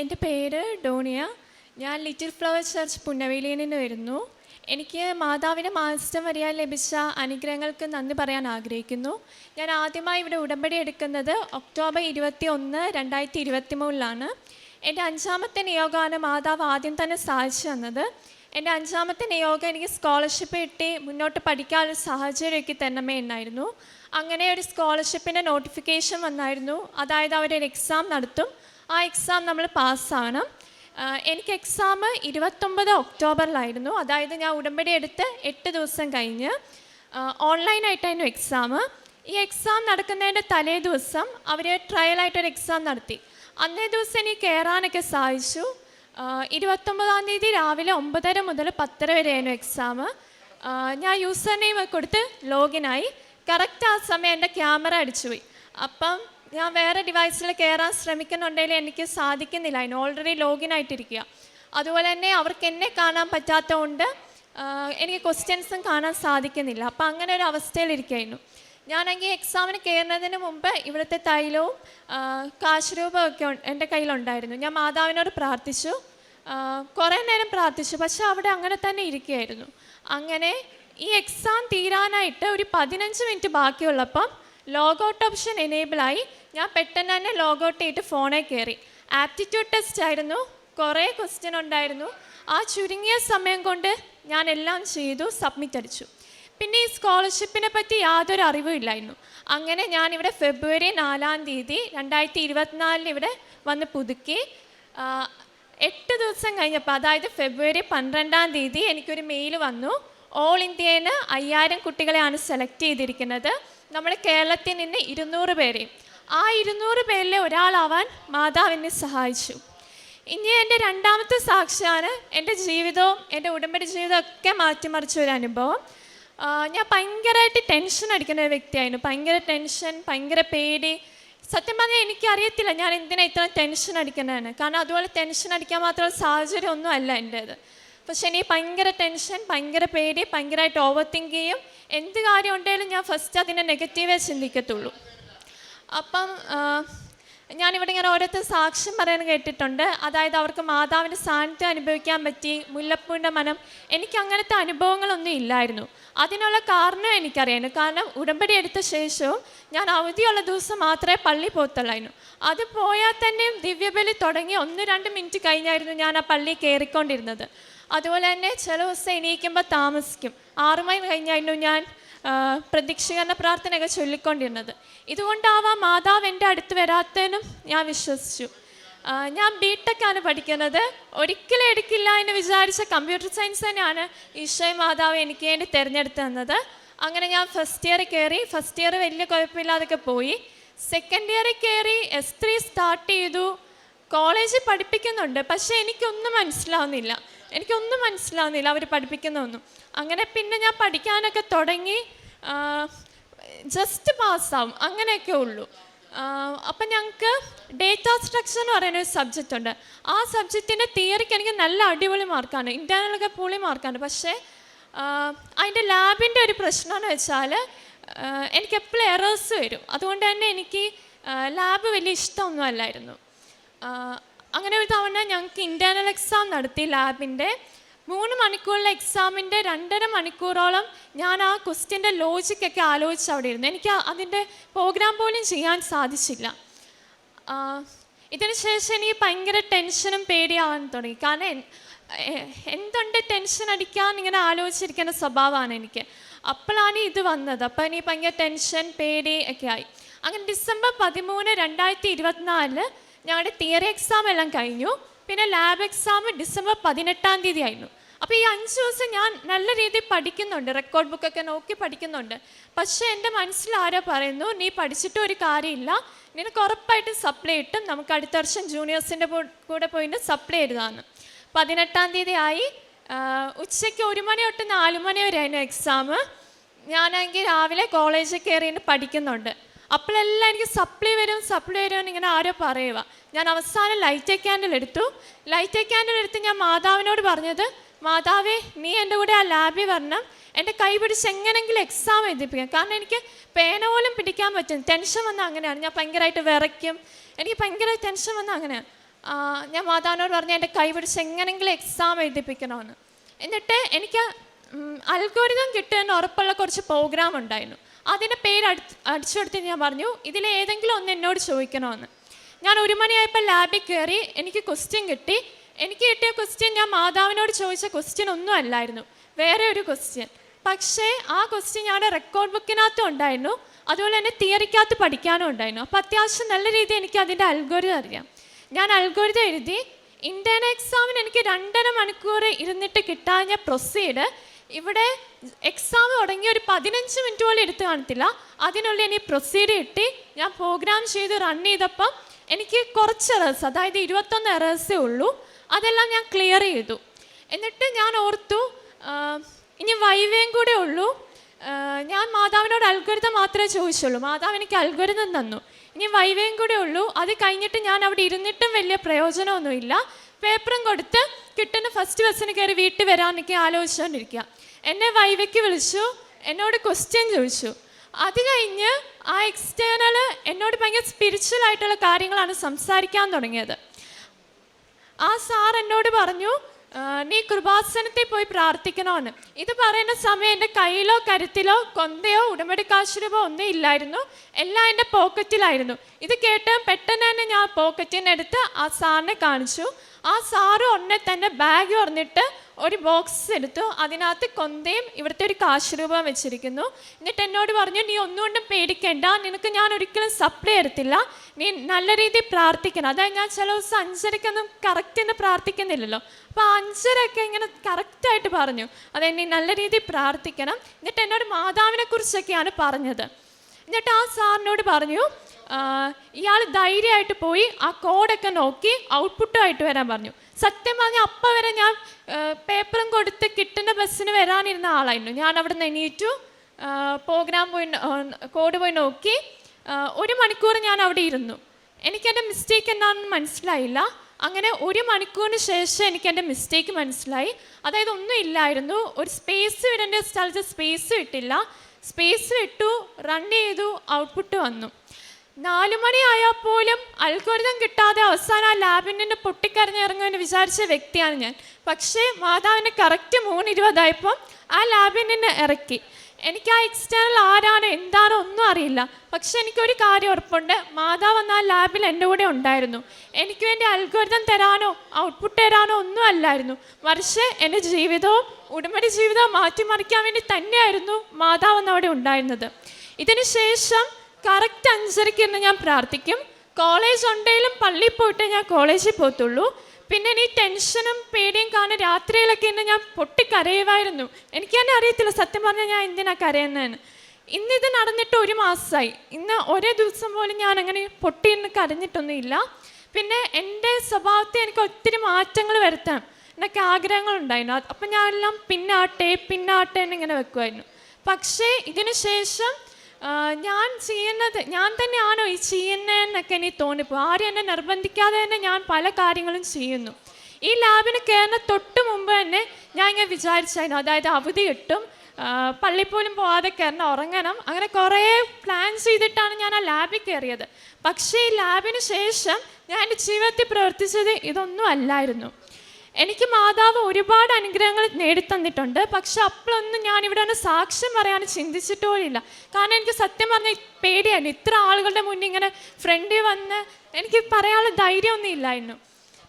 എന്റെ പേര് ഡോണിയ. ഞാൻ ലിറ്റിൽ ഫ്ലവർ ചർച്ച് പുന്നവേലിയിൽ നിന്ന് വരുന്നു. എനിക്ക് മാതാവിന്റെ മാസം വരിയാൽ ലഭിച്ച അനുഗ്രഹങ്ങൾക്ക് നന്ദി പറയാൻ ആഗ്രഹിക്കുന്നു. ഞാൻ ആദ്യമായി ഇവിടെ ഉടമ്പടി എടുക്കുന്നത് ഒക്ടോബർ ഇരുപത്തി ഒന്ന് രണ്ടായിരത്തി ഇരുപത്തി മൂന്നിലാണ് എന്റെ അഞ്ചാമത്തെ നിയോഗമാണ് മാതാവ് ആദ്യം തന്നെ സാധിച്ചു തന്നത്. എന്റെ അഞ്ചാമത്തെ നിയോഗം എനിക്ക് സ്കോളർഷിപ്പ് കിട്ടി മുന്നോട്ട് പഠിക്കാനുള്ള സാഹചര്യമൊക്കെ തന്നമേ എന്നായിരുന്നു. അങ്ങനെ ഒരു സ്കോളർഷിപ്പിന്റെ നോട്ടിഫിക്കേഷൻ വന്നായിരുന്നു. അതായത് അവരൊരു എക്സാം നടത്തും. ആ എക്സാം നമ്മൾ പാസ്സാവണം. എനിക്ക് എക്സാം ഇരുപത്തൊമ്പത് ഒക്ടോബറിലായിരുന്നു. അതായത് ഞാൻ ഉടമ്പടി എടുത്ത് എട്ട് ദിവസം കഴിഞ്ഞ് ഓൺലൈനായിട്ടായിരുന്നു എക്സാം ഈ എക്സാം നടക്കുന്നതിന്റെ തലേ ദിവസം അവർ ട്രയലായിട്ടൊരു എക്സാം നടത്തി. അന്നേ ദിവസം എനിക്ക് കയറാനൊക്കെ സാധിച്ചു. ഇരുപത്തൊമ്പതാം തീയതി രാവിലെ ഒമ്പതര മുതൽ പത്തര വരെയായിരുന്നു എക്സാം ഞാൻ യൂസർ നെയിം കൊടുത്ത് ലോഗിനായി കറക്റ്റ് ആ സമയം എന്റെ ക്യാമറ അടിച്ചുപോയി. അപ്പം ഞാൻ വേറെ ഡിവൈസിൽ കയറാൻ ശ്രമിക്കുന്നുണ്ടെങ്കിൽ എനിക്ക് സാധിക്കുന്നില്ല. അതിന് ഓൾറെഡി ലോഗിൻ ആയിട്ടിരിക്കുക. അതുപോലെ തന്നെ അവർക്ക് എന്നെ കാണാൻ പറ്റാത്തതുകൊണ്ട് എനിക്ക് ക്വസ്റ്റ്യൻസും കാണാൻ സാധിക്കുന്നില്ല. അപ്പം അങ്ങനെ ഒരു അവസ്ഥയിലിരിക്കുകയായിരുന്നു ഞാനെങ്കിൽ എക്സാമിന് കയറുന്നതിന് മുമ്പ് ഇവിടുത്തെ തൈലവും കാശുരൂപമൊക്കെ രൂപമൊക്കെ എന്റെ കയ്യിലുണ്ടായിരുന്നു. ഞാൻ മാതാവിനോട് പ്രാർത്ഥിച്ചു. കുറേ നേരം പ്രാർത്ഥിച്ചു. പക്ഷെ അവിടെ അങ്ങനെ തന്നെ ഇരിക്കുകയായിരുന്നു. അങ്ങനെ ഈ എക്സാം തീരാനായിട്ട് ഒരു പതിനഞ്ച് മിനിറ്റ് ബാക്കിയുള്ളപ്പം ലോഗൗട്ട് ഓപ്ഷൻ എനേബിളായി ഞാൻ പെട്ടെന്ന് തന്നെ ലോഗൗട്ട് ചെയ്തിട്ട് ഫോണിൽ കയറി. ആപ്റ്റിറ്റ്യൂഡ് ടെസ്റ്റ് ആയിരുന്നു. കുറേ ക്വസ്റ്റ്യൻ ഉണ്ടായിരുന്നു. ആ ചുരുങ്ങിയ സമയം കൊണ്ട് ഞാൻ എല്ലാം ചെയ്തു സബ്മിറ്റ് അടിച്ചു. പിന്നെ ഈ സ്കോളർഷിപ്പിനെ പറ്റി യാതൊരു അറിവും ഇല്ലായിരുന്നു. അങ്ങനെ ഞാനിവിടെ ഫെബ്രുവരി നാലാം തീയതി രണ്ടായിരത്തി ഇരുപത്തിനാലിന് ഇവിടെ വന്ന് പുതുക്കി. എട്ട് ദിവസം കഴിഞ്ഞപ്പോൾ അതായത് ഫെബ്രുവരി പന്ത്രണ്ടാം തീയതി എനിക്കൊരു മെയിൽ വന്നു. ഓൾ ഇന്ത്യയിൽ അയ്യായിരം കുട്ടികളെയാണ് സെലക്ട് ചെയ്തിരിക്കുന്നത്. നമ്മുടെ കേരളത്തിൽ നിന്ന് ഇരുന്നൂറ് പേരെ. ആ ഇരുന്നൂറ് പേരിലെ ഒരാളാവാൻ മാതാവിനെ സഹായിച്ചു. ഇനി എന്റെ രണ്ടാമത്തെ സാക്ഷിയാണ് എന്റെ ജീവിതവും എന്റെ ഉടമ്പടി ജീവിതവും ഒക്കെ മാറ്റിമറിച്ച ഒരു അനുഭവം. ഞാൻ ഭയങ്കരമായിട്ട് ടെൻഷൻ അടിക്കുന്ന ഒരു വ്യക്തിയായിരുന്നു. ഭയങ്കര ടെൻഷൻ ഭയങ്കര പേടി. സത്യം പറഞ്ഞാൽ എനിക്കറിയത്തില്ല ഞാൻ എന്തിനാണ് ഇത്ര ടെൻഷൻ അടിക്കുന്നതെന്ന്. കാരണം അതുപോലെ ടെൻഷൻ അടിക്കാൻ മാത്രമുള്ള സാഹചര്യം ഒന്നും അല്ല എന്റേത്. പക്ഷെ എനിക്ക് ഭയങ്കര ടെൻഷൻ ഭയങ്കര പേടി ഭയങ്കരമായിട്ട് ഓവർ തിങ്ക് ചെയ്യും. എന്ത് കാര്യം ഉണ്ടെങ്കിലും ഞാൻ ഫസ്റ്റ് അതിനെ നെഗറ്റീവേ ചിന്തിക്കത്തുള്ളൂ. അപ്പം ഞാനിവിടെ ഇങ്ങനെ ഓരോരുത്തർ സാക്ഷ്യം പറയാൻ കേട്ടിട്ടുണ്ട്. അതായത് അവർക്ക് മാതാവിന്റെ സാന്നിധ്യം അനുഭവിക്കാൻ പറ്റി മുല്ലപ്പൂവിന്റെ മനം. എനിക്ക് അങ്ങനത്തെ അനുഭവങ്ങളൊന്നും ഇല്ലായിരുന്നു. അതിനുള്ള കാരണം എനിക്കറിയായിരുന്നു. കാരണം ഉടമ്പടി എടുത്ത ശേഷവും ഞാൻ അവധിയുള്ള ദിവസം മാത്രമേ പള്ളി പോത്തുള്ളായിരുന്നു. അത് പോയാൽ തന്നെയും ദിവ്യബലി തുടങ്ങി ഒന്ന് രണ്ട് മിനിറ്റ് കഴിഞ്ഞായിരുന്നു ഞാൻ ആ പള്ളി കയറിക്കൊണ്ടിരുന്നത്. അതുപോലെ തന്നെ ചില ദിവസം എണീക്കുമ്പോൾ താമസിക്കും. ആറുമണി കഴിഞ്ഞായിരുന്നു ഞാൻ ആ, പ്രതീക്ഷീകരണ പ്രാർത്ഥനയൊക്കെ ചൊല്ലിക്കൊണ്ടിരുന്നത്. ഇതുകൊണ്ടാവാം മാതാവ് എന്റെ അടുത്ത് വരാത്തതിനും ഞാൻ വിശ്വസിച്ചു. ഞാൻ ബി ടെക്കാണ് പഠിക്കുന്നത്. ഒരിക്കലും എടുക്കില്ല എന്ന് വിചാരിച്ച കമ്പ്യൂട്ടർ സയൻസ് തന്നെയാണ് ഈശോയ് മാതാവ് എനിക്ക് വേണ്ടി തിരഞ്ഞെടുത്ത് തന്നത്. അങ്ങനെ ഞാൻ ഫസ്റ്റ് ഇയർ കയറി ഫസ്റ്റ് ഇയർ വലിയ കുഴപ്പമില്ലാതൊക്കെ പോയി. സെക്കൻഡ് ഇയറിൽ കയറി എസ് ത്രീ സ്റ്റാർട്ട് ചെയ്തു. കോളേജിൽ പഠിപ്പിക്കുന്നുണ്ട് പക്ഷേ എനിക്കൊന്നും മനസ്സിലാവുന്നില്ല. എനിക്കൊന്നും മനസ്സിലാവുന്നില്ല. അവർ പഠിപ്പിക്കുന്നതൊന്നും അങ്ങനെ പിന്നെ ഞാൻ പഠിക്കാനൊക്കെ തുടങ്ങി ജസ്റ്റ് പാസ്സാവും അങ്ങനെയൊക്കെ ഉള്ളൂ. അപ്പം ഞങ്ങൾക്ക് ഡേറ്റ സ്ട്രക്ചർ എന്ന് പറയുന്ന ഒരു സബ്ജക്റ്റ് ഉണ്ട്. ആ സബ്ജക്റ്റിന്റെ തിയറിക്ക് എനിക്ക് നല്ല അടിപൊളി മാർക്കാണ് ഇന്റേർണലൊക്കെ പൊളി മാർക്കാണ് പക്ഷേ അതിന്റെ ലാബിന്റെ ഒരു പ്രശ്നമെന്ന് വെച്ചാൽ എനിക്ക് എപ്പോഴും എറേഴ്സ് വരും. അതുകൊണ്ട് തന്നെ എനിക്ക് ലാബ് വലിയ ഇഷ്ടമൊന്നും അല്ലായിരുന്നു. അങ്ങനെ ഒരു തവണ ഞങ്ങൾക്ക് ഇന്റേർണൽ എക്സാം നടത്തി ലാബിന്റെ മൂന്ന് മണിക്കൂറിലെ എക്സാമിന്റെ രണ്ടര മണിക്കൂറോളം ഞാൻ ആ ക്വസ്റ്റ്യന്റെ ലോജിക്കൊക്കെ ആലോചിച്ച് അവിടെ ഇരുന്നു. എനിക്ക് അതിന്റെ പ്രോഗ്രാം പോലും ചെയ്യാൻ സാധിച്ചില്ല. ഇതിനുശേഷം ഇതിന് ശേഷം എനിക്ക് ഭയങ്കര ടെൻഷനും പേടിയാവാൻ തുടങ്ങി. കാരണം എന്തുണ്ട് ടെൻഷൻ അടിക്കാൻ ഇങ്ങനെ ആലോചിച്ചിരിക്കുന്ന സ്വഭാവമാണ് എനിക്ക്. അപ്പോഴാണ് ഇത് വന്നത്. അപ്പോൾ ഇനി ഭയങ്കര ടെൻഷൻ പേടി ഒക്കെ ആയി. അങ്ങനെ ഡിസംബർ പതിമൂന്ന് രണ്ടായിരത്തി ഇരുപത്തിനാലിൽ ഞങ്ങളുടെ തിയറി എക്സാം എല്ലാം കഴിഞ്ഞു. പിന്നെ ലാബ് എക്സാം ഡിസംബർ പതിനെട്ടാം തീയതി ആയിരുന്നു അപ്പോൾ ഈ അഞ്ച് ദിവസം ഞാൻ നല്ല രീതിയിൽ പഠിക്കുന്നുണ്ട്. റെക്കോർഡ് ബുക്കൊക്കെ നോക്കി പഠിക്കുന്നുണ്ട്. പക്ഷേ എന്റെ മനസ്സിൽ ആരോ പറയുന്നു നീ പഠിച്ചിട്ട് ഒരു കാര്യമില്ല. നിനക്ക് ഉറപ്പായിട്ടും സപ്ലൈ കിട്ടും. നമുക്ക് അടുത്ത വർഷം ജൂനിയേഴ്സിന്റെ കൂടെ പോയിട്ട് സപ്ലൈ എഴുതാമെന്ന് പതിനെട്ടാം തീയതി ആയി. ഉച്ചയ്ക്ക് ഒരു മണി തൊട്ട് നാല് മണി വരെ ആയിരുന്നു എക്സാം ഞാനാണെങ്കിൽ രാവിലെ കോളേജിൽ കയറിയിട്ട് പഠിക്കുന്നുണ്ട്. അപ്പോഴെല്ലാം എനിക്ക് സപ്ലൈ വരും സപ്ലൈ വരും ഇങ്ങനെ ആരോ പറയുക ഞാൻ അവസാനം ലൈറ്റ് ക്യാൻഡിൽ എടുത്തു. ലൈറ്റ് ക്യാൻഡിൽ എടുത്ത് ഞാൻ മാതാവിനോട് പറഞ്ഞത് മാതാവേ നീ എന്റെ കൂടെ ആ ലാബിൽ വരണം. എന്റെ കൈ പിടിച്ച് എങ്ങനെങ്കിലും എക്സാം എഴുതിപ്പിക്കാം. കാരണം എനിക്ക് പേന പോലും പിടിക്കാൻ പറ്റും. ടെൻഷൻ വന്ന അങ്ങനെയാണ്. ഞാൻ ഭയങ്കരമായിട്ട് വിറയ്ക്കും. എനിക്ക് ഭയങ്കര ടെൻഷൻ വന്ന അങ്ങനെയാണ് ഞാൻ മാതാവിനോട് പറഞ്ഞു എന്റെ കൈ പിടിച്ച് എങ്ങനെങ്കിലും എക്സാം എഴുതിപ്പിക്കണമെന്ന്. എന്നിട്ട് എനിക്ക് അൽഗോരിതം കിട്ടുമെന്ന് ഉറപ്പുള്ള കുറച്ച് പ്രോഗ്രാം ഉണ്ടായിരുന്നു. അതിന്റെ പേര് അടി അടിച്ചു ഞാൻ പറഞ്ഞു ഇതിൽ ഏതെങ്കിലും ഒന്ന് എന്നോട് ചോദിക്കണമെന്ന് ഞാൻ ഒരു മണിയായപ്പോൾ ലാബിൽ കയറി എനിക്ക് ക്വസ്റ്റ്യൻ കിട്ടി. എനിക്ക് കിട്ടിയ ക്വസ്റ്റ്യൻ ഞാൻ മാതാവിനോട് ചോദിച്ച ക്വസ്റ്റ്യൻ ഒന്നും അല്ലായിരുന്നു. വേറെ ഒരു ക്വസ്റ്റ്യൻ പക്ഷേ ആ ക്വസ്റ്റ്യൻ ഞങ്ങളുടെ റെക്കോർഡ് ബുക്കിനകത്തും ഉണ്ടായിരുന്നു. അതുപോലെ തന്നെ തിയറിക്കകത്ത് പഠിക്കാനും ഉണ്ടായിരുന്നു. അപ്പോൾ അത്യാവശ്യം നല്ല രീതിയിൽ എനിക്ക് അതിന്റെ അൽഗോരിതം അറിയാം. ഞാൻ അൽഗോരിതം എഴുതി ഇന്റേണൽ എക്സാമിന് എനിക്ക് രണ്ടര മണിക്കൂർ ഇരുന്നിട്ട് കിട്ടാഞ്ഞ പ്രൊസീഡ് ഇവിടെ എക്സാം തുടങ്ങി ഒരു പതിനഞ്ച് മിനിറ്റ് പോലും എടുത്ത് കാണത്തില്ല അതിനുള്ളിൽ എനിക്ക് പ്രൊസീഡ് കിട്ടി. ഞാൻ പ്രോഗ്രാം ചെയ്ത് റൺ ചെയ്തപ്പം എനിക്ക് കുറച്ച് എറേഴ്സ് അതായത് ഇരുപത്തൊന്ന് എറേഴ്സേ ഉള്ളൂ. അതെല്ലാം ഞാൻ ക്ലിയർ ചെയ്തു. എന്നിട്ട് ഞാൻ ഓർത്തു ഇനി വൈവേയും കൂടെ ഉള്ളൂ. ഞാൻ മാതാവിനോട് അൽഗോരിതം മാത്രമേ ചോദിച്ചുള്ളൂ. മാതാവ് എനിക്ക് അൽഗോരിതം തന്നു. ഇനി വൈവേയും കൂടെ ഉള്ളൂ. അത് കഴിഞ്ഞിട്ട് ഞാൻ അവിടെ ഇരുന്നിട്ടും വലിയ പ്രയോജനമൊന്നുമില്ല. പേപ്പറും കൊടുത്ത് കിട്ടുന്ന ഫസ്റ്റ് ബസ്സിന് കയറി വീട്ടിൽ വരാനൊക്കെ ആലോചിച്ചുകൊണ്ടിരിക്കുക എന്നെ വൈവയ്ക്ക് വിളിച്ചു എന്നോട് ക്വസ്റ്റ്യൻ ചോദിച്ചു. അത് കഴിഞ്ഞ് ആ എക്സ്റ്റേണൽ എന്നോട് ഭയങ്കര സ്പിരിച്വൽ ആയിട്ടുള്ള കാര്യങ്ങളാണ് സംസാരിക്കാൻ തുടങ്ങിയത്. ആ സാർ എന്നോട് പറഞ്ഞു നീ കൃപാസനത്തിൽ പോയി പ്രാർത്ഥിക്കണമെന്ന് ഇത് പറയുന്ന സമയം എന്റെ കയ്യിലോ കരുത്തിലോ കൊന്തയോ ഉടമ്പടി കാശുരൂപോ ഒന്നും ഇല്ലായിരുന്നു. എല്ലാം എന്റെ പോക്കറ്റിലായിരുന്നു ഇത് കേട്ട് പെട്ടെന്ന് തന്നെ ഞാൻ പോക്കറ്റിൽ നിന്ന് എടുത്ത് ആ സാറിനെ കാണിച്ചു. ആ സാറ് ഉടനെ തന്നെ ബാഗ് തുറന്നിട്ട് ഒരു ബോക്സ് എടുത്തു. അതിനകത്ത് കൊന്തയും ഇവിടുത്തെ ഒരു കാശ് രൂപ വെച്ചിരിക്കുന്നു. എന്നിട്ട് എന്നോട് പറഞ്ഞു നീ ഒന്നുകൊണ്ടും പേടിക്കേണ്ട. നിനക്ക് ഞാൻ ഒരിക്കലും സപ്ലൈ എടുത്തില്ല നീ നല്ല രീതിയിൽ പ്രാർത്ഥിക്കണം. അതായത് ഞാൻ ചില ദിവസം അഞ്ചരക്കൊന്നും കറക്റ്റ് എന്ന് പ്രാർത്ഥിക്കുന്നില്ലല്ലോ. അപ്പോൾ അഞ്ചരയൊക്കെ ഇങ്ങനെ കറക്റ്റായിട്ട് പറഞ്ഞു. അതായത് നീ നല്ല രീതിയിൽ പ്രാർത്ഥിക്കണം. എന്നിട്ട് എന്നോട് മാതാവിനെ കുറിച്ചൊക്കെയാണ് പറഞ്ഞത്. എന്നിട്ട് ആ സാറിനോട് പറഞ്ഞു ഇയാൾ ധൈര്യമായിട്ട് പോയി ആ കോഡൊക്കെ നോക്കി ഔട്ട്പുട്ടുമായിട്ട് വരാൻ പറഞ്ഞു. സത്യം പറഞ്ഞാൽ അപ്പം വരെ ഞാൻ പേപ്പറും കൊടുത്ത് കിട്ടുന്ന ബസ്സിന് വരാനിരുന്ന ആളായിരുന്നു. ഞാൻ അവിടെ നിന്ന് എണീറ്റു പ്രോഗ്രാം പോയി കോഡ് പോയി നോക്കി ഒരു മണിക്കൂർ ഞാൻ അവിടെ ഇരുന്നു. എനിക്കെന്റെ മിസ്റ്റേക്ക് എന്താണെന്ന് മനസ്സിലായില്ല. അങ്ങനെ ഒരു മണിക്കൂറിന് ശേഷം എനിക്ക് എന്റെ മിസ്റ്റേക്ക് മനസ്സിലായി. അതായത് ഒന്നും ഇല്ലായിരുന്നു. ഒരു സ്പേസ് വിടേണ്ട സ്ഥലത്ത് സ്പേസ് ഇട്ടില്ല. സ്പേസ് ഇട്ടു റൺ ചെയ്തു ഔട്ട്പുട്ട് വന്നു. നാലു മണിയായാൽ പോലും അൽഗോരിതം കിട്ടാതെ അവസാനം ആ ലാബിന്റെ പൊട്ടിക്കരഞ്ഞിറങ്ങുമെന്ന് വിചാരിച്ച വ്യക്തിയാണ് ഞാൻ. പക്ഷേ മാതാവിന്റെ കറക്റ്റ് മൂന്ന് ഇരുപതായപ്പോൾ ആ ലാബിന്റെ ഇറക്കി. എനിക്ക് ആ എക്സ്റ്റേണൽ ആരാണ് എന്താണോ ഒന്നും അറിയില്ല. പക്ഷെ എനിക്കൊരു കാര്യം ഉറപ്പുണ്ട്. മാതാവ് എന്ന ലാബിൽ എന്റെ കൂടെ ഉണ്ടായിരുന്നു. എനിക്ക് വേണ്ടി അൽഗോരിതം തരാനോ ഔട്ട്പുട്ട് തരാനോ ഒന്നും അല്ലായിരുന്നു. മറിച്ച് എന്റെ ജീവിതവും ഉടമ്പടി ജീവിതവും മാറ്റിമറിക്കാൻ വേണ്ടി തന്നെയായിരുന്നു മാതാവ് എന്ന അവിടെ ഉണ്ടായിരുന്നത്. ഇതിന് ശേഷം കറക്റ്റ് അഞ്ചരയ്ക്ക് ഞാൻ പ്രാർത്ഥിക്കും. കോളേജ് ഉണ്ടെങ്കിലും പള്ളിയിൽ പോയിട്ട് ഞാൻ കോളേജിൽ പോകത്തുള്ളൂ. പിന്നെ ഈ ടെൻഷനും പേടിയും കാരണം രാത്രിയിലൊക്കെ ഇന്ന് ഞാൻ പൊട്ടിക്കരയുമായിരുന്നു. എനിക്ക് തന്നെ അറിയത്തില്ല. സത്യം പറഞ്ഞാൽ ഞാൻ എന്തിനാ കരയുന്നതെന്ന്. ഇന്ന് ഇത് നടന്നിട്ട് ഒരു മാസമായി. ഇന്ന് ഒരേ ദിവസം പോലും ഞാൻ അങ്ങനെ പൊട്ടിയിരുന്ന് കരഞ്ഞിട്ടൊന്നുമില്ല. പിന്നെ എന്റെ സ്വഭാവത്തെ എനിക്ക് ഒത്തിരി മാറ്റങ്ങൾ വരുത്താം എന്നൊക്കെ ആഗ്രഹങ്ങൾ ഉണ്ടായിരുന്നു അപ്പം ഞാനെല്ലാം പിന്നാട്ടെ പിന്നാട്ടെ എന്നിങ്ങനെ വെക്കുമായിരുന്നു. പക്ഷേ ഇതിനു ശേഷം ആ, ഞാൻ ചെയ്യുന്നത് ഞാൻ തന്നെയാണോ ഈ ചെയ്യുന്നതെന്നൊക്കെ എനിക്ക് തോന്നിപ്പോ ആരും എന്നെ നിർബന്ധിക്കാതെ തന്നെ ഞാൻ പല കാര്യങ്ങളും ചെയ്യുന്നു. ഈ ലാബിന് കയറുന്ന തൊട്ട് മുമ്പ് തന്നെ ഞാൻ ഇങ്ങനെ വിചാരിച്ചായിരുന്നു. അതായത് അവധി കിട്ടും പള്ളി പോലും പോവാതെ കയറണം ഉറങ്ങണം. അങ്ങനെ കുറേ പ്ലാൻ ചെയ്തിട്ടാണ് ഞാൻ ആ ലാബിൽ കയറിയത്. പക്ഷേ ഈ ലാബിന് ശേഷം ഞാൻ എന്റെ ജീവിതത്തിൽ പ്രവർത്തിച്ചത് ഇതൊന്നും അല്ലായിരുന്നു. എനിക്ക് മാതാവ് ഒരുപാട് അനുഗ്രഹങ്ങൾ നേടിത്തന്നിട്ടുണ്ട്. പക്ഷെ അപ്പോഴൊന്നും ഞാൻ ഇവിടെ ഒന്ന് സാക്ഷ്യം പറയാൻ ചിന്തിച്ചിട്ടുപോലില്ല കാരണം എനിക്ക് സത്യം പറഞ്ഞ പേടിയായിരുന്നു ഇത്ര ആളുകളുടെ മുന്നിൽ ഇങ്ങനെ ഫ്രണ്ടിൽ വന്ന് എനിക്ക് പറയാനുള്ള ധൈര്യമൊന്നും ഇല്ലായിരുന്നു.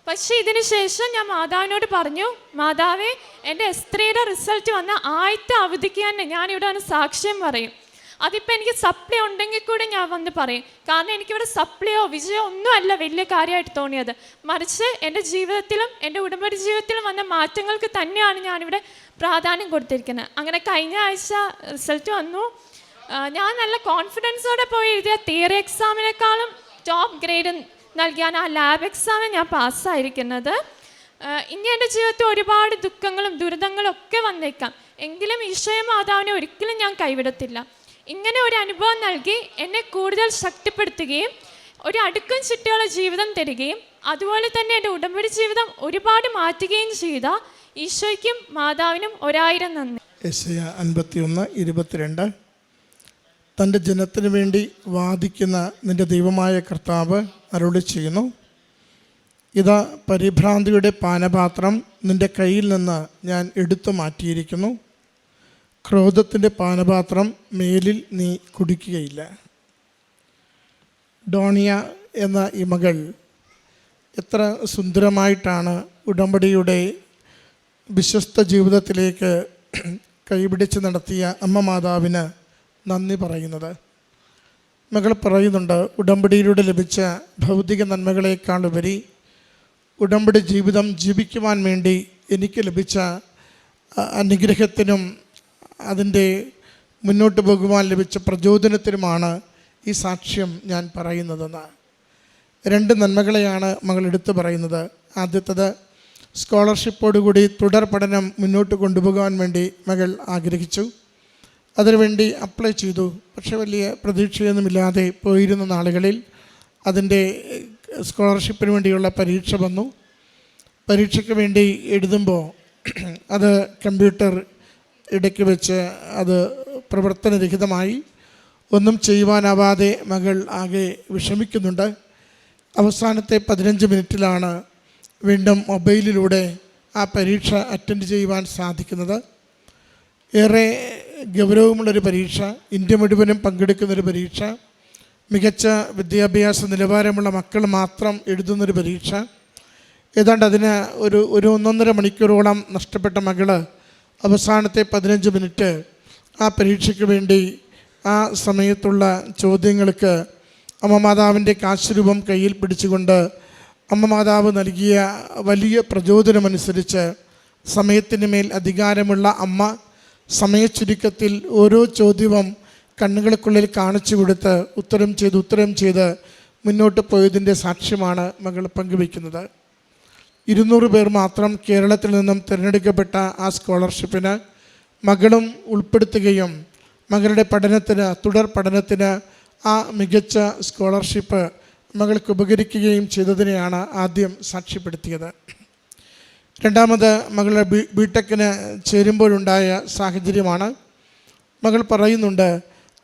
പക്ഷെ ഇതിന് ശേഷം ഞാൻ മാതാവിനോട് പറഞ്ഞു മാതാവേ എന്റെ എസ്ത്രീയുടെ റിസൾട്ട് വന്ന ആയിട്ട് അവധിക്ക് തന്നെ ഞാനിവിടെ ഒന്ന് സാക്ഷ്യം പറയും. അതിപ്പോൾ എനിക്ക് സപ്ലൈ ഉണ്ടെങ്കിൽ കൂടെ ഞാൻ വന്ന് പറയും. കാരണം എനിക്കിവിടെ സപ്ലൈയോ വിജയോ ഒന്നും അല്ല വലിയ കാര്യമായിട്ട് തോന്നിയത്. മറിച്ച് എന്റെ ജീവിതത്തിലും എന്റെ ഉടമ്പടി ജീവിതത്തിലും വന്ന മാറ്റങ്ങൾക്ക് തന്നെയാണ് ഞാനിവിടെ പ്രാധാന്യം കൊടുത്തിരിക്കുന്നത്. അങ്ങനെ കഴിഞ്ഞ ആഴ്ച റിസൾട്ട് വന്നു. ഞാൻ നല്ല കോൺഫിഡൻസോടെ പോയി എഴുതിയ തിയറി എക്സാമിനേക്കാളും ടോപ്പ് ഗ്രേഡ് നൽകിയാണ് ആ ലാബ് എക്സാമിൽ ഞാൻ പാസ്സായിരിക്കുന്നത് ഇനി എന്റെ ജീവിതത്തിൽ ഒരുപാട് ദുഃഖങ്ങളും ദുരിതങ്ങളും ഒക്കെ വന്നേക്കാം. എങ്കിലും ഈശോയ മാതാവിനെ ഒരിക്കലും ഞാൻ കൈവിടത്തില്ല. ഇങ്ങനെ ഒരു അനുഭവം നൽകി എന്നെ കൂടുതൽ ശക്തിപ്പെടുത്തുകയും ഒരു അടുക്കും ചുറ്റുള്ള ജീവിതം തരികയും അതുപോലെ തന്നെ എന്റെ ഉടമ്പടി ജീവിതം ഒരുപാട് മാറ്റുകയും ചെയ്ത ഈശോയ്ക്കും മാതാവിനും ഒരായിരം നന്ദി. അൻപത്തിയൊന്ന് ഇരുപത്തിരണ്ട്. തന്റെ ജനത്തിന് വേണ്ടി വാദിക്കുന്ന നിന്റെ ദൈവമായ കർത്താവ് അരുളി ചെയ്യുന്നു. ഇതാ പരിഭ്രാന്തിയുടെ പാനപാത്രം നിന്റെ കയ്യിൽ നിന്ന് ഞാൻ എടുത്തു മാറ്റിയിരിക്കുന്നു. ക്രോധത്തിന്റെ പാനപാത്രം മേലിൽ നീ കുടിക്കുകയില്ല. ഡോണിയ എന്ന ഈ മകൾ എത്ര സുന്ദരമായിട്ടാണ് ഉടമ്പടിയുടെ വിശ്വസ്ത ജീവിതത്തിലേക്ക് കൈപിടിച്ച് നടത്തിയ അമ്മ മാതാവിന് നന്ദി പറയുന്നത്. മകൾ പറയുന്നുണ്ട് ഉടമ്പടിയിലൂടെ ലഭിച്ച ഭൗതിക നന്മകളെക്കാളുപരി ഉടമ്പടി ജീവിതം ജീവിക്കുവാൻ വേണ്ടി എനിക്ക് ലഭിച്ച അനുഗ്രഹത്തിനും അതിന്റെ മുന്നോട്ട് പോകുവാൻ ലഭിച്ച പ്രചോദനത്തിനുമാണ് ഈ സാക്ഷ്യം ഞാൻ പറയുന്നതെന്ന്. രണ്ട് നന്മകളെയാണ് മകൾ എടുത്തു പറയുന്നത്. ആദ്യത്തത് സ്കോളർഷിപ്പോടുകൂടി തുടർ പഠനം മുന്നോട്ട് കൊണ്ടുപോകാൻ വേണ്ടി മകൾ ആഗ്രഹിച്ചു. അതിനുവേണ്ടി അപ്ലൈ ചെയ്തു. പക്ഷേ വലിയ പ്രതീക്ഷയൊന്നുമില്ലാതെ പോയിരുന്ന നാളുകളിൽ അതിന്റെ സ്കോളർഷിപ്പിന് വേണ്ടിയുള്ള പരീക്ഷ വന്നു. പരീക്ഷയ്ക്ക് വേണ്ടി എഴുതുമ്പോൾ അത് കമ്പ്യൂട്ടർ ഇടയ്ക്ക് വെച്ച് അത് പ്രവർത്തനരഹിതമായി ഒന്നും ചെയ്യുവാനാവാതെ മകൾ ആകെ വിഷമിക്കുന്നുണ്ട്. അവസാനത്തെ പതിനഞ്ച് മിനിറ്റിലാണ് വീണ്ടും മൊബൈലിലൂടെ ആ പരീക്ഷ അറ്റൻഡ് ചെയ്യുവാൻ സാധിക്കുന്നത്. ഏറെ ഗൗരവമുള്ളൊരു പരീക്ഷ ഇന്ത്യ മുഴുവനും പങ്കെടുക്കുന്നൊരു പരീക്ഷ മികച്ച വിദ്യാഭ്യാസ നിലവാരമുള്ള മക്കൾ മാത്രം എഴുതുന്നൊരു പരീക്ഷ. ഏതാണ്ട് അതിന് ഒരു ഒരു ഒന്നൊന്നര മണിക്കൂറോളം നഷ്ടപ്പെട്ട മകൾ അവസാനത്തെ പതിനഞ്ച് മിനിറ്റ് ആ പരീക്ഷയ്ക്ക് വേണ്ടി ആ സമയത്തുള്ള ചോദ്യങ്ങൾക്ക് അമ്മ മാതാവിന്റെ കാശുരൂപം കയ്യിൽ പിടിച്ചുകൊണ്ട് അമ്മ മാതാവ് നൽകിയ വലിയ പ്രചോദനമനുസരിച്ച് സമയത്തിന് മേൽ അധികാരമുള്ള അമ്മ സമയച്ചുരുക്കത്തിൽ ഓരോ ചോദ്യവും കണ്ണുകൾക്കുള്ളിൽ കാണിച്ചു കൊടുത്ത് ഉത്തരം ചെയ്ത് ഉത്തരം ചെയ്ത് മുന്നോട്ട് പോയതിന്റെ സാക്ഷ്യമാണ് മകൾ പങ്കുവയ്ക്കുന്നത്. ഇരുന്നൂറ് പേർ മാത്രം കേരളത്തിൽ നിന്നും തിരഞ്ഞെടുക്കപ്പെട്ട ആ സ്കോളർഷിപ്പിന് മകളും ഉൾപ്പെടുത്തുകയും മകളുടെ പഠനത്തിന് തുടർ പഠനത്തിന് ആ മികച്ച സ്കോളർഷിപ്പ് മകൾക്ക് ഉപകരിക്കുകയും ചെയ്തതിനെയാണ് ആദ്യം സാക്ഷ്യപ്പെടുത്തിയത്. രണ്ടാമത് മകളുടെ ബി ബിടെക്കിന് ചേരുമ്പോഴുണ്ടായ സാഹചര്യമാണ്. മകൾ പറയുന്നുണ്ട്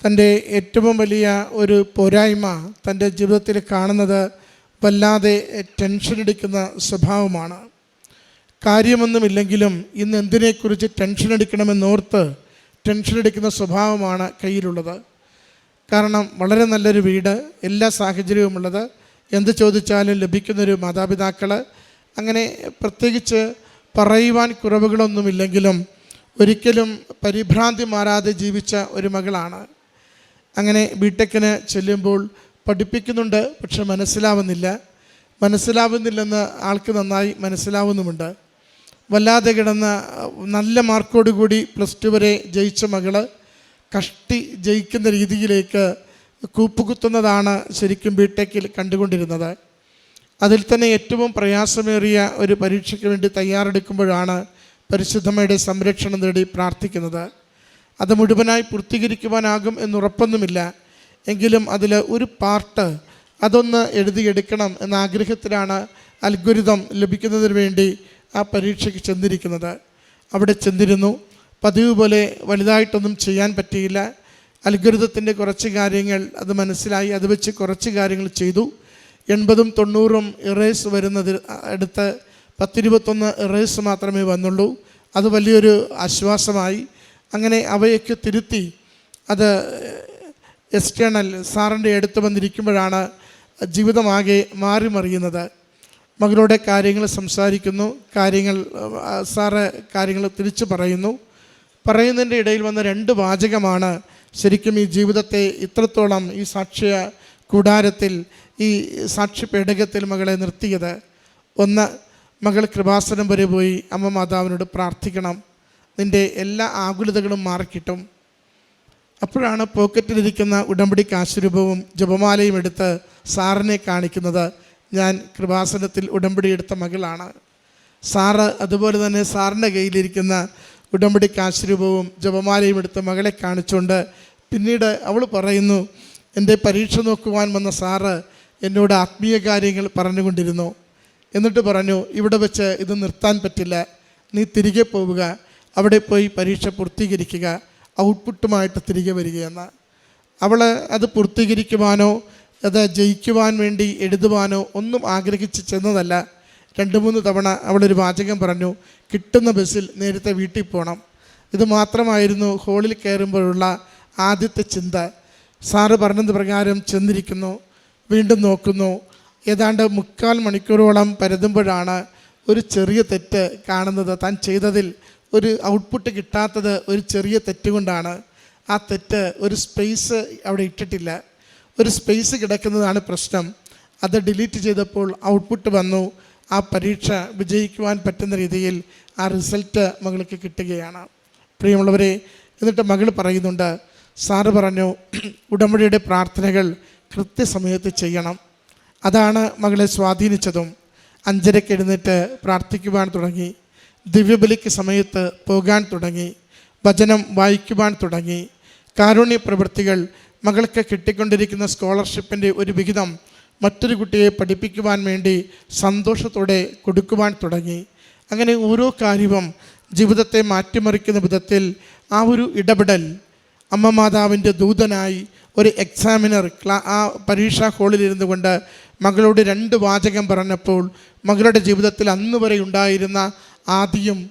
തന്റെ ഏറ്റവും വലിയ ഒരു പോരായ്മ തന്റെ ജീവിതത്തിൽ കാണുന്നത് വല്ലാതെ ടെൻഷൻ എടുക്കുന്ന സ്വഭാവമാണ്. കാര്യമൊന്നുമില്ലെങ്കിലും ഇന്ന് എന്തിനെക്കുറിച്ച് ടെൻഷൻ അടിക്കണമെന്നോർത്ത് ടെൻഷൻ എടുക്കുന്ന സ്വഭാവമാണ് കയ്യിലുള്ളത്. കാരണം വളരെ നല്ലൊരു വീട് എല്ലാ സാഹചര്യവുമുള്ളത്. എന്ത് ചോദിച്ചാലും ലഭിക്കുന്നൊരു മാതാപിതാക്കൾ അങ്ങനെ പ്രത്യേകിച്ച് പറയുവാൻ കുറവുകളൊന്നുമില്ലെങ്കിലും ഒരിക്കലും പരിഭ്രാന്തി മാറാതെ ജീവിച്ച ഒരു മകളാണ്. അങ്ങനെ ബിടെക്കിന് ചെല്ലുമ്പോൾ പഠിപ്പിക്കുന്നുണ്ട് പക്ഷെ മനസ്സിലാവുന്നില്ല. മനസ്സിലാവുന്നില്ലെന്ന് ആൾക്ക് നന്നായി മനസ്സിലാവുന്നുമുണ്ട്. വല്ലാതെ കിടന്ന നല്ല മാർക്കോടുകൂടി പ്ലസ് ടു വരെ ജയിച്ച മകൾ കഷ്ടി ജയിക്കുന്ന രീതിയിലേക്ക് കൂപ്പുകുത്തുന്നതാണ് ശരിക്കും ബിടെക്കിൽ കണ്ടുകൊണ്ടിരുന്നത്. അതിൽ തന്നെ ഏറ്റവും പ്രയാസമേറിയ ഒരു പരീക്ഷയ്ക്ക് വേണ്ടി തയ്യാറെടുക്കുമ്പോഴാണ് പരിശുദ്ധമ്മയുടെ സംരക്ഷണം നേടി പ്രാർത്ഥിക്കുന്നത്. അത് മുഴുവനായി പൂർത്തീകരിക്കുവാനാകും എന്നുറപ്പൊന്നുമില്ല എങ്കിലും അതിൽ ഒരു പാർട്ട് അതൊന്ന് എഴുതിയെടുക്കണം എന്ന ആഗ്രഹത്തിലാണ് അത്ഗുരിതം ലഭിക്കുന്നതിന് വേണ്ടി ആ പരീക്ഷയ്ക്ക് ചെന്നിരിക്കുന്നത്. അവിടെ ചെന്നിരുന്നു. പതിവ് പോലെ വലുതായിട്ടൊന്നും ചെയ്യാൻ പറ്റിയില്ല. അത്ഗുരിതത്തിന്റെ കുറച്ച് കാര്യങ്ങൾ അത് മനസ്സിലായി. അത് വെച്ച് കുറച്ച് കാര്യങ്ങൾ ചെയ്തു. എൺപതും തൊണ്ണൂറും ഇറേസ് വരുന്നതിൽ അടുത്ത് പത്തിരുപത്തൊന്ന് ഇറേസ് മാത്രമേ വന്നുള്ളൂ. അത് വലിയൊരു ആശ്വാസമായി. അങ്ങനെ അവയൊക്കെ തിരുത്തി അത് എക്സ്റ്റേണൽ സാറിന്റെ അടുത്ത് വന്നിരിക്കുമ്പോഴാണ് ജീവിതമാകെ മാറി മറിയുന്നത് മകളോടെ കാര്യങ്ങൾ സംസാരിക്കുന്നു. കാര്യങ്ങൾ സാറ് കാര്യങ്ങൾ തിരിച്ചു പറയുന്നു. പറയുന്നതിന്റെ ഇടയിൽ വന്ന രണ്ട് വാചകമാണ് ശരിക്കും ഈ ജീവിതത്തെ ഇത്രത്തോളം ഈ സാക്ഷ്യ കൂടാരത്തിൽ ഈ സാക്ഷി പേടകത്തിൽ മകളെ നിർത്തിയത്. ഒന്ന് മകൾ കൃപാസനം വരെ പോയി അമ്മ മാതാവിനോട് പ്രാർത്ഥിക്കണം. നിന്റെ എല്ലാ ആകുലതകളും മാറിക്കിട്ടും. അപ്പോഴാണ് പോക്കറ്റിലിരിക്കുന്ന ഉടമ്പടി കാശുരൂപവും ജപമാലയും എടുത്ത് സാറിനെ കാണിക്കുന്നത്. ഞാൻ കൃപാസനത്തിൽ ഉടമ്പടി എടുത്ത മകളാണ്. സാറ് അതുപോലെ തന്നെ സാറിന്റെ കയ്യിലിരിക്കുന്ന ഉടമ്പടി കാശുരൂപവും ജപമാലയും എടുത്ത് മകളെ കാണിച്ചുകൊണ്ട് പിന്നീട് അവൾ പറയുന്നു എന്റെ പരീക്ഷ നോക്കുവാൻ വന്ന സാറ് എന്നോട് ആത്മീയ കാര്യങ്ങൾ പറഞ്ഞുകൊണ്ടിരുന്നു. എന്നിട്ട് പറഞ്ഞു ഇവിടെ വെച്ച് ഇത് നിർത്താൻ പറ്റില്ല. നീ തിരികെ പോവുക. അവിടെ പോയി പരീക്ഷ പൂർത്തീകരിക്കുക. ഔട്ട്പുട്ടുമായിട്ട് തിരികെ വരികയെന്ന് അവൾ അത് പൂർത്തീകരിക്കുവാനോ അത് ജയിക്കുവാൻ വേണ്ടി എഴുതുവാനോ ഒന്നും ആഗ്രഹിച്ച് ചെന്നതല്ല. രണ്ട് മൂന്ന് തവണ അവളൊരു വാചകം പറഞ്ഞു കിട്ടുന്ന ബസ്സിൽ നേരത്തെ വീട്ടിൽ പോകണം ഇത് മാത്രമായിരുന്നു ഹോളിൽ കയറുമ്പോഴുള്ള ആദ്യത്തെ ചിന്ത. സാറ് പറഞ്ഞത് പ്രകാരം ചെന്നിരിക്കുന്നു വീണ്ടും നോക്കുന്നു. ഏതാണ്ട് മുക്കാൽ മണിക്കൂറോളം പരതുമ്പോഴാണ് ഒരു ചെറിയ തെറ്റ് കാണുന്നത്. താൻ ചെയ്തതിൽ ഒരു ഔട്ട്പുട്ട് കിട്ടാത്തത് ഒരു ചെറിയ തെറ്റുകൊണ്ടാണ് ആ തെറ്റ് ഒരു സ്പേസ് അവിടെ ഇട്ടിട്ടില്ല. ഒരു സ്പേസ് കിടക്കുന്നതാണ് പ്രശ്നം. അത് ഡിലീറ്റ് ചെയ്തപ്പോൾ ഔട്ട്പുട്ട് വന്നു. ആ പരീക്ഷ വിജയിക്കുവാൻ പറ്റുന്ന രീതിയിൽ ആ റിസൾട്ട് മകൾക്ക് കിട്ടുകയാണ്. പ്രിയമുള്ളവരെ എന്നിട്ട് മകൾ പറയുന്നുണ്ട് സാറ് പറഞ്ഞു ഉടമ്പടിയുടെ പ്രാർത്ഥനകൾ കൃത്യസമയത്ത് ചെയ്യണം. അതാണ് മകളെ സ്വാധീനിച്ചതും. അഞ്ചരയ്ക്ക് എഴുന്നേറ്റ് പ്രാർത്ഥിക്കുവാൻ തുടങ്ങി. ദിവ്യബലിക്ക് സമയത്ത് പോകാൻ തുടങ്ങി വചനം വായിക്കുവാൻ തുടങ്ങി. കാരുണ്യ പ്രവൃത്തികൾ മകൾക്ക് കിട്ടിക്കൊണ്ടിരിക്കുന്ന സ്കോളർഷിപ്പിന്റെ ഒരു വിഹിതം മറ്റൊരു കുട്ടിയെ പഠിപ്പിക്കുവാൻ വേണ്ടി സന്തോഷത്തോടെ കൊടുക്കുവാൻ തുടങ്ങി. അങ്ങനെ ഓരോ കാര്യവും ജീവിതത്തെ മാറ്റിമറിക്കുന്ന വിധത്തിൽ ആ ഒരു ഇടപെടൽ അമ്മ മാതാവിന്റെ ദൂതനായി ഒരു എക്സാമിനർ ക്ലാ ആ പരീക്ഷാ ഹാളിലിരുന്നു കൊണ്ട് മകളോട് രണ്ട് വാചകം പറഞ്ഞപ്പോൾ മകളുടെ ജീവിതത്തിൽ അന്ന് വരെ ഉണ്ടായിരുന്ന ആദിയും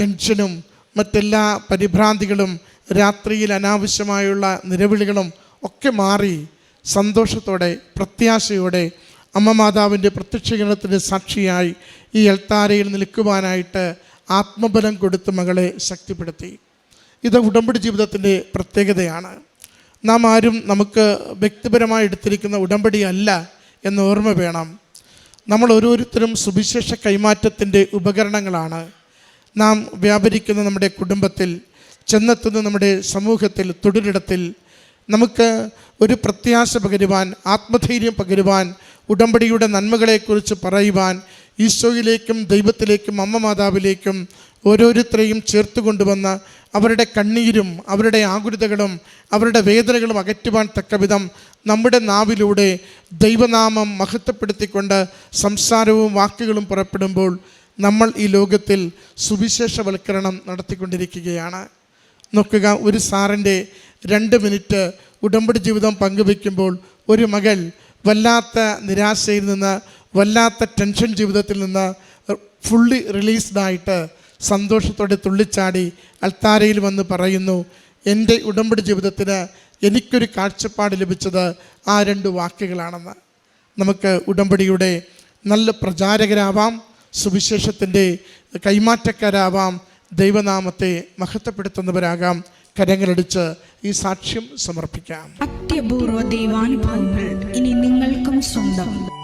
ടെൻഷനും മറ്റെല്ലാ പരിഭ്രാന്തികളും രാത്രിയിൽ അനാവശ്യമായുള്ള നിലവിളികളും ഒക്കെ മാറി സന്തോഷത്തോടെ പ്രത്യാശയോടെ അമ്മ മാതാവിന്റെ പ്രത്യക്ഷീകരണത്തിന്റെ സാക്ഷിയായി ഈ എൽത്താരയിൽ നിൽക്കുവാനായിട്ട് ആത്മബലം കൊടുത്ത് മകളെ ശക്തിപ്പെടുത്തി. ഇത് ഉടമ്പടി ജീവിതത്തിന്റെ പ്രത്യേകതയാണ്. നാം ആരും നമുക്ക് വ്യക്തിപരമായി എടുത്തിരിക്കുന്ന ഉടമ്പടിയല്ല എന്ന് ഓർമ്മ വേണം. നമ്മൾ ഓരോരുത്തരും സുവിശേഷ കൈമാറ്റത്തിന്റെ ഉപകരണങ്ങളാണ്. നാം വ്യാപരിക്കുന്ന നമ്മുടെ കുടുംബത്തിൽ ചെന്നെത്തുന്ന നമ്മുടെ സമൂഹത്തിൽ തൊഴിലിടത്തിൽ നമുക്ക് ഒരു പ്രത്യാശ പകരുവാൻ ആത്മധൈര്യം പകരുവാൻ ഉടമ്പടിയുടെ നന്മകളെക്കുറിച്ച് പറയുവാൻ ഈശോയിലേക്കും ദൈവത്തിലേക്കും അമ്മ മാതാവിലേക്കും ഓരോരുത്തരെയും ചേർത്ത് കൊണ്ടുവന്ന് അവരുടെ കണ്ണീരും അവരുടെ ആകുലതകളും അവരുടെ വേദനകളും അകറ്റുവാൻ തക്കവിധം നമ്മുടെ നാവിലൂടെ ദൈവനാമം മഹത്വപ്പെടുത്തിക്കൊണ്ട് സംസാരവും വാക്കുകളും പുറപ്പെടുമ്പോൾ നമ്മൾ ഈ ലോകത്തിൽ സുവിശേഷവൽക്കരണം നടത്തിക്കൊണ്ടിരിക്കുകയാണ്. നോക്കുക ഒരു സാറിന്റെ രണ്ട് മിനിറ്റ് ഉടമ്പടി ജീവിതം പങ്കുവയ്ക്കുമ്പോൾ ഒരു മകൾ വല്ലാത്ത നിരാശയിൽ നിന്ന് വല്ലാത്ത ടെൻഷൻ ജീവിതത്തിൽ നിന്ന് ഫുള്ളി റിലീസ്ഡായിട്ട് സന്തോഷത്തോടെ തുള്ളിച്ചാടി അൽത്താരയിൽ വന്ന് പറയുന്നു എന്റെ ഉടമ്പടി ജീവിതത്തിന് എനിക്കൊരു കാഴ്ചപ്പാട് ലഭിച്ചത് ആ രണ്ട് വാക്കുകളാണെന്ന്. നമുക്ക് ഉടമ്പടിയുടെ നല്ല പ്രചാരകരാവാം സുവിശേഷത്തിന്റെ കൈമാറ്റക്കാരാവാം ദൈവനാമത്തെ മഹത്വപ്പെടുത്തുന്നവരാകാം. കരങ്ങളടിച്ച് ഈ സാക്ഷ്യം സമർപ്പിക്കാം. അത്യപൂർവ ദൈവാനുഭവങ്ങൾ ഇനി നിങ്ങൾക്കും സ്വന്തം.